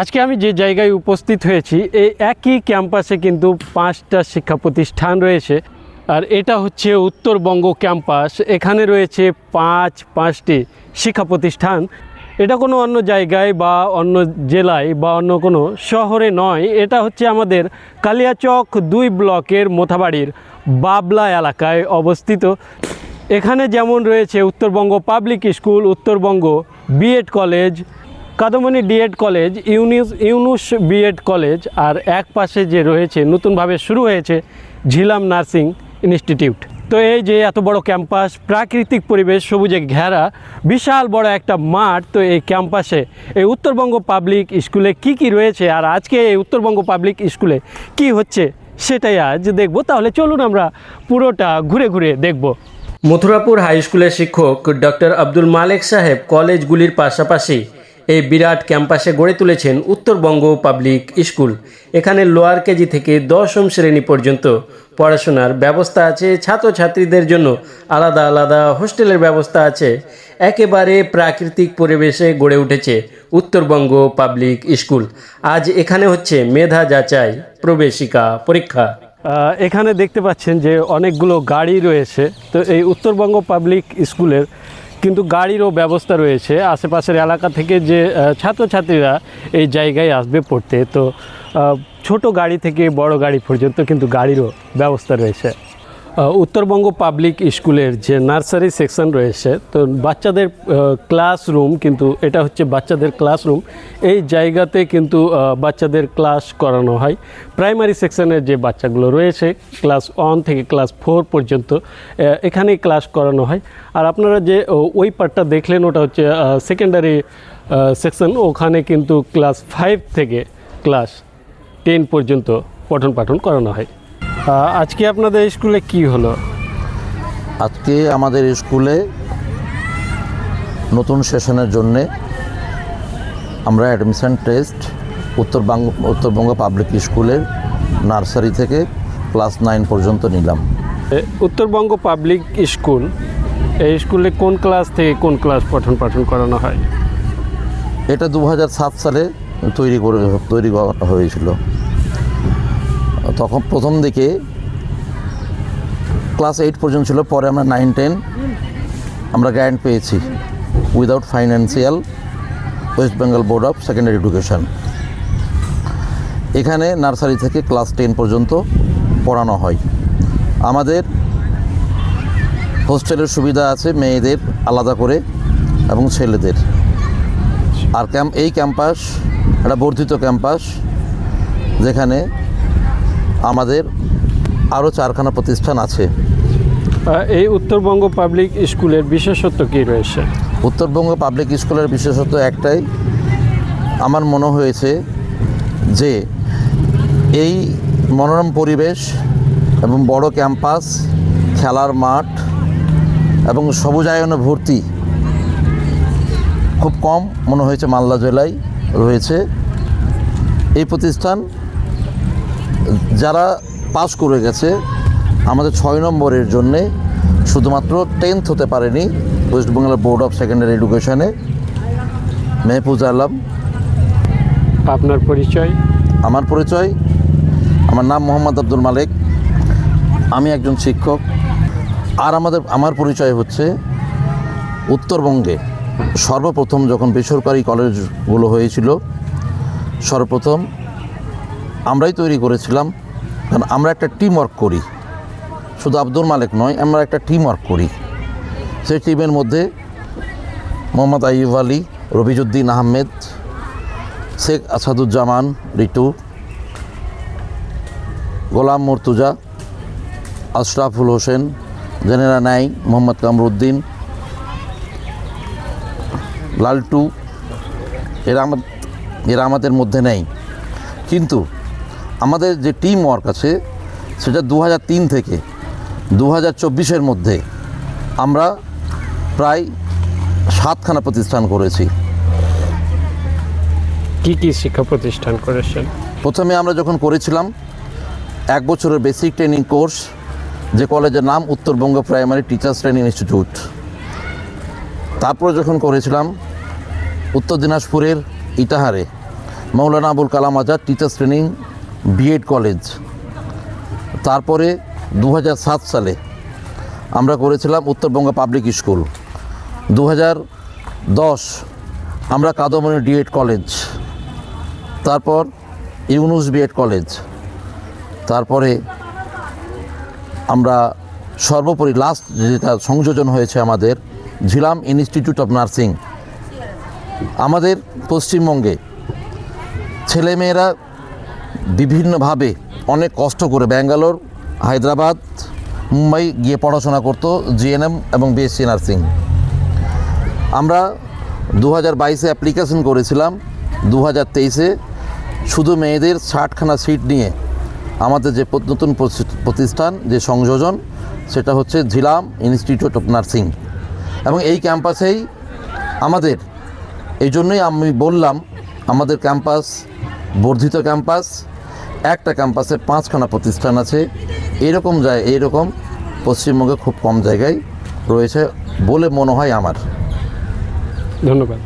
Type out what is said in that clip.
আজকে আমি যে জায়গায় উপস্থিত হয়েছি, এই একই ক্যাম্পাসে কিন্তু পাঁচটা শিক্ষা প্রতিষ্ঠান রয়েছে। আর এটা হচ্ছে উত্তরবঙ্গ ক্যাম্পাস। এখানে রয়েছে পাঁচ, পাঁচটি শিক্ষা প্রতিষ্ঠান এটা কোনো অন্য জায়গায় বা অন্য জেলায় বা অন্য কোনো শহরে নয়। এটা হচ্ছে আমাদের কালিয়াচক দুই ব্লকের মোথাবাড়ির বাবলা এলাকায় অবস্থিত। এখানে যেমন রয়েছে Uttarbanga public school, Uttarbanga BEd college Kadamoni DEd college, Yunis Yunus BEd college আর এক পাশে যে রয়েছে, নতুনভাবে শুরু হয়েছে ঝিলাম নার্সিং ইনস্টিটিউট। তো এই যে এত বড় ক্যাম্পাস, প্রাকৃতিক পরিবেশ, সবুজে ঘেরা, বিশাল বড় একটা মাঠ, তো এই ক্যাম্পাসে এই উত্তরবঙ্গ পাবলিক স্কুলে কি কি রয়েছে আর আজকে এই উত্তরবঙ্গ পাবলিক স্কুলে কি হচ্ছে সেটাই আজ দেখব। তাহলে চলুন আমরা পুরোটা ঘুরে ঘুরে দেখব। মথুরাপুর হাই স্কুলের শিক্ষক ডক্টর আব্দুল মালেক সাহেব কলেজগুলির পাশাপাশি এই বিরাট ক্যাম্পাসে গড়ে তুলেছেন উত্তরবঙ্গ পাবলিক স্কুল। এখানে লোয়ার কেজি থেকে দশম শ্রেণি পর্যন্ত পড়াশোনার ব্যবস্থা আছে, ছাত্রছাত্রীদের জন্য আলাদা আলাদা হোস্টেলের ব্যবস্থা আছে। একেবারে প্রাকৃতিক পরিবেশে গড়ে উঠেছে উত্তরবঙ্গ পাবলিক স্কুল। আজ এখানে হচ্ছে মেধা যাচাই, প্রবেশিকা পরীক্ষা। এখানে দেখতে পাচ্ছেন যে অনেকগুলো গাড়ি রয়েছে। তো এই উত্তরবঙ্গ পাবলিক স্কুলের কিন্তু গাড়িরও ব্যবস্থা রয়েছে। আশেপাশের এলাকা থেকে যে ছাত্রছাত্রীরা এই জায়গায় আসবে পড়তে। তো ছোট গাড়ি থেকে বড় গাড়ি পর্যন্ত কিন্তু গাড়িরও ব্যবস্থা রয়েছে। উত্তরবঙ্গ পাবলিক স্কুলের যে নার্সারি সেকশন রয়েছে, তো বাচ্চাদের ক্লাসরুম কিন্তু এটা হচ্ছে বাচ্চাদের ক্লাসরুম। এই জায়গাতে কিন্তু বাচ্চাদের ক্লাস করানো হয়। প্রাইমারি সেকশনের যে বাচ্চাগুলো রয়েছে, ক্লাস ওয়ান থেকে ক্লাস ফোর পর্যন্ত এখানেই ক্লাস করানো হয়। আর আপনারা যে ওই পার্টটা দেখলেন, ওটা হচ্ছে সেকেন্ডারি সেকশন। ওখানে কিন্তু ক্লাস ফাইভ থেকে ক্লাস টেন পর্যন্ত পঠন পাঠন করানো হয়। আজকে আপনাদের স্কুলে কি হলো? আজকে আমাদের স্কুলে নতুন সেশনের জন্যে আমরা admission test Uttarbanga Uttarbanga public স্কুলের নার্সারি থেকে ক্লাস নাইন পর্যন্ত নিলাম। উত্তরবঙ্গ পাবলিক স্কুল এই স্কুলে কোন ক্লাস থেকে কোন ক্লাস পঠন পাঠন করানো হয়? এটা দু হাজার সাত সালে তৈরি করে তৈরি করা হয়েছিল। তখন প্রথম দিকে ক্লাস এইট পর্যন্ত ছিল, পরে আমরা নাইন, টেন আমরা গ্র্যান্ট পেয়েছি। Without financial West Bengal board of secondary education এখানে নার্সারি থেকে ক্লাস টেন পর্যন্ত পড়ানো হয়। আমাদের হোস্টেলের সুবিধা আছে মেয়েদের আলাদা করে এবং ছেলেদের। আর ক্যাম্প এই ক্যাম্পাস, একটা বর্ধিত ক্যাম্পাস, যেখানে আমাদের আরও চারখানা প্রতিষ্ঠান আছে। এই উত্তরবঙ্গ পাবলিক স্কুলের বিশেষত্ব কি রয়েছে? উত্তরবঙ্গ পাবলিক স্কুলের বিশেষত্ব একটাই আমার মনে হয়েছে যে এই মনোরম পরিবেশ এবং বড় ক্যাম্পাস খেলার মাঠ এবং সবুজায়নে ভর্তি খুব কম মনে হয়েছে মালদা জেলায় রয়েছে। এই প্রতিষ্ঠান যারা পাস করে গেছে আমাদের ছয় নম্বরের জন্যে শুধুমাত্র টেন্থ হতে পারেনি West Bengal Board of Secondary এডুকেশনে Mehfuz Alam. আপনার পরিচয়? আমার পরিচয়? আমার নাম মোহাম্মদ আব্দুল মালেক। আমি একজন শিক্ষক। আর আমাদের আমার পরিচয় হচ্ছে উত্তরবঙ্গে। সর্বপ্রথম যখন বেসরকারি কলেজগুলো হয়েছিল সর্বপ্রথম আমরাই তৈরি করেছিলাম। কারণ আমরা একটা টিম ওয়ার্ক করি। শুধু আব্দুল মালিক নয়, আমরা একটা টিম ওয়ার্ক করি। সেই টিমের মধ্যে মোহাম্মদ আইয়ুব আলী রবিজুদ্দিন আহমেদ, শেখ আসাদুজ্জামান রিটু গোলাম মর্তুজা, আশরাফুল হোসেন জেনেরা নাই মোহাম্মদ কামরুদ্দিন, লালটু এরা আমাদের মধ্যে নেই। কিন্তু আমাদের যে টিম ওয়ার্ক আছে সেটা দু তিন থেকে দু হাজার চব্বিশের মধ্যে আমরা প্রায় সাতখানা প্রতিষ্ঠান করেছি। কি কি শিক্ষা প্রতিষ্ঠান করেছেন? প্রথমে আমরা যখন করেছিলাম এক বছরের বেসিক ট্রেনিং কোর্স যে কলেজের নাম Uttarbanga primary teachers training institute তারপরে যখন করেছিলাম উত্তর দিনাজপুরের ইটাহারে Maulana Abul Kalam Azad teachers training BEd college তারপরে দু হাজার সাত সালে আমরা করেছিলাম উত্তরবঙ্গ পাবলিক স্কুল দু দশ আমরা কাদমনি ডিএড কলেজ তারপর ইউনুস বিএড কলেজ তারপরে আমরা সর্বোপরি লাস্ট যেটা সংযোজন হয়েছে আমাদের, ঝিলাম ইনস্টিটিউট অফ নার্সিং আমাদের পশ্চিমবঙ্গে ছেলেমেয়েরা বিভিন্নভাবে অনেক কষ্ট করে ব্যাঙ্গালোর, হায়দ্রাবাদ, মুম্বাই গিয়ে পড়াশোনা করতো জিএনএম এবং বিএসসি নার্সিং। আমরা দু হাজার বাইশে অ্যাপ্লিকেশন করেছিলাম দু হাজার তেইশে শুধু মেয়েদের ষাটখানা সিট নিয়ে আমাদের যে নতুন প্রতি- প্রতিষ্ঠান, যে সংযোজন, সেটা হচ্ছে ঝিলাম ইনস্টিটিউট অফ নার্সিং এবং এই ক্যাম্পাসেই আমাদের। এই জন্যই আমি বললাম, আমাদের ক্যাম্পাস বর্ধিত ক্যাম্পাস, একটা ক্যাম্পাসে পাঁচখানা প্রতিষ্ঠান আছে। এরকম যায় এইরকম পশ্চিমবঙ্গে খুব কম জায়গায় রয়েছে বলে মনে হয় আমার। ধন্যবাদ।